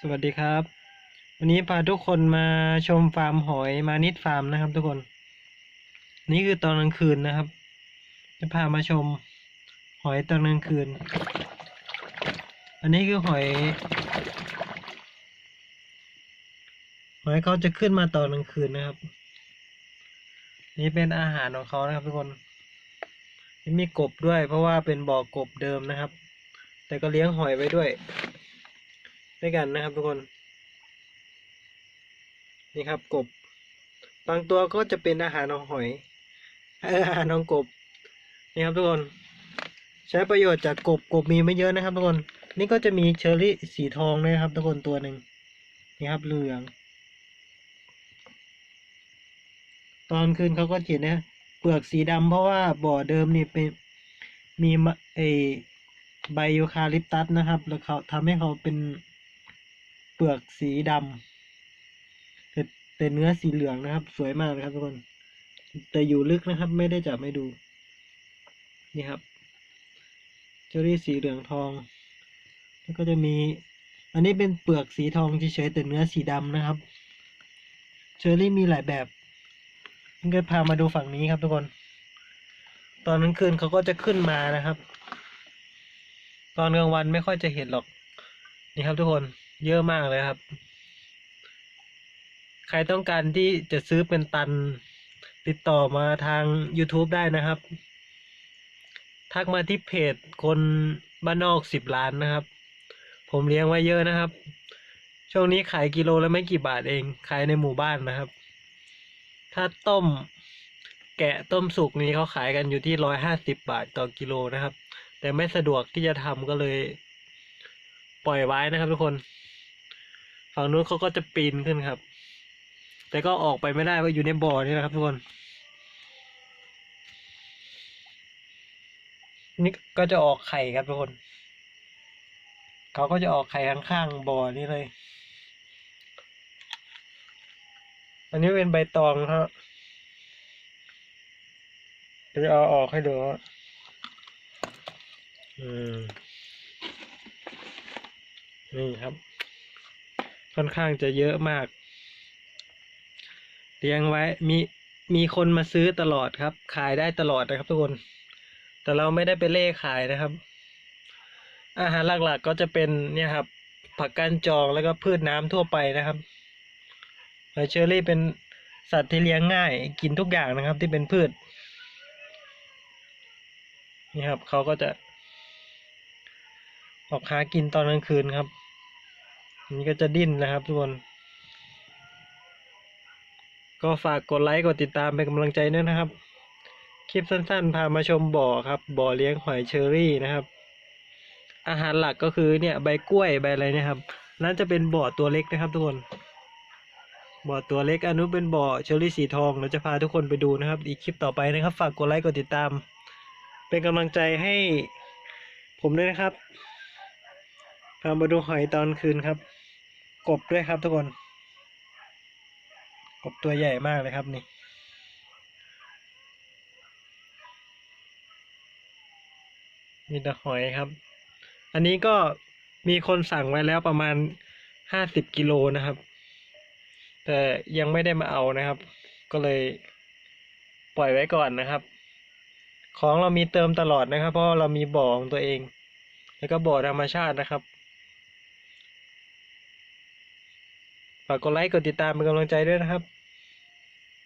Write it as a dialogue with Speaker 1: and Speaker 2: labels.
Speaker 1: สวัสดีครับ วันนี้พาทุกคนมาชมฟาร์มหอยมานิดฟาร์มนะครับ ทุกคน นี่คือตอนกลางคืนนะครับ จะพามาชมหอยตอนกลางคืน อันนี้คือหอย หอยเขาจะขึ้นมาตอนกลางคืนนะครับ นี่เป็นอาหารของเขานะครับ ทุกคนมีกบด้วย เพราะว่าเป็นบ่อกบเดิมนะครับ แต่ก็เลี้ยงหอยไว้ด้วย ด้วยกันนะครับทุกคน นี่ครับกบ บางตัวก็จะเป็นอาหารของหอยอาหารของกบ นี่ครับทุกคน ใช้ประโยชน์จากกบกบมีไม่เยอะนะครับ ทุกคน นี่ก็จะมีเชอร์รี่สีทองด้วยนะครับ ทุกคนตัวหนึ่งนี่ครับเหลือง ตอนคืนเขาก็เขียนนะเปลือกสีดำเพราะว่าบ่อเดิมนี่เป็นมีมะเออไบโอคาลิปตัสนะครับ แล้วเขาทำให้เขาเป็น เปลือกสีดำแต่แต่เนื้อสีเหลืองนะครับ สวยมากนะครับทุกคน แต่อยู่ลึกนะครับ ไม่ได้จับไม่ดู นี่ครับเจอรี่สีเหลืองทอง แล้วก็จะมี อันนี้เป็นเปลือกสีทองเฉยๆแต่เนื้อสีดำนะครับ เชอรี่มีหลายแบบก็พามาดูฝั่งนี้ครับทุกคน ตอนกลางคืนเขาก็จะขึ้นมานะครับ ตอนกลางวันไม่ค่อยจะเห็นหรอก นี่ครับทุกคน เยอะมากเลยครับ ใครต้องการที่จะซื้อเป็นตัน ติดต่อมาทาง YouTube ได้นะครับ ทักมาที่เพจคนบ้านนอกสิบล้านนะครับ ผมเลี้ยงไว้เยอะนะครับ ช่วงนี้ขายกิโลละไม่กี่บาทเอง ขายในหมู่บ้านนะครับ ถ้าต้มแกะต้มสุกนี้เขาขายกันอยู่ที่ร้อยห้าสิบบาทต่อกิโลนะครับ แต่ไม่สะดวกที่จะทำก็เลย ปล่อยไว้นะครับทุกคน ฝั่งนู้นเขาก็จะปีนขึ้นครับ แต่ก็ออกไปไม่ได้ว่าะอยู่ในบ่อนี่นะครับทุกคน นี่ก็จะออกไข่ครับทุกคน เขาก็จะออกไข่ข้างๆบ่อนี่เลย อันนี้เป็นใบตองครับเดี๋ยวเอาออกให้ดูอืมนี่ครับ ค่อนข้างจะเยอะมากเลี้ยงไว้มีมีคนมาซื้อตลอดครับ ขายได้ตลอดนะครับทุกคน แต่เราไม่ได้ไปเล่ขายนะครับ อาหารหลักๆก็จะเป็นเนี่ยครับ ผักกานจองแล้วก็พืชน้ำทั่วไปนะครับหอยเชอรี่เป็นสัตว์ที่เลี้ยงง่าย กินทุกอย่างนะครับ ที่เป็นพืชนี่ครับเขาก็จะออกหากินตอนกลางคืนครับ นนี้ก็จะดิ้นนะครับทุกคน ก็ฝากกดไลค์กดติดตามเป็นกำลังใจด้วยนะครับ คลิปสั้นๆ พามาชมบ่อครับ บ่อเลี้ยงหอยเชอรี่นะครับ อาหารหลักก็คือเนี่ยใบกล้วยใบอะไรนี่ยครับนั่นจะเป็นบ่อตัวเล็กนะครับทุกคน บ่อตัวเล็กอันนู้นเป็นบ่อเชอรี่สีทองเราจะพาทุกคนไปดูนะครับ อีกคลิปต่อไปนะครับ ฝากกดไลค์กดติดตาม เป็นกำลังใจให้ผมด้วยนะครับพามาดูหอยตอนคืนครับ กบด้วยครับทุกคน กบตัวใหญ่มากเลยครับนี่ มีแต่หอยครับ อันนี้ก็มีคนสั่งไว้แล้วประมาณห้าสิบกิโลนะครับ แต่ยังไม่ได้มาเอานะครับ ก็เลยปล่อยไว้ก่อนนะครับ ของเรามีเติมตลอดนะครับ เพราะเรามีบ่อของตัวเอง แล้วก็บ่อธรรมชาตินะครับ ฝากกดไลค์กดติดตามเป็นกำลังใจด้วยนะครับ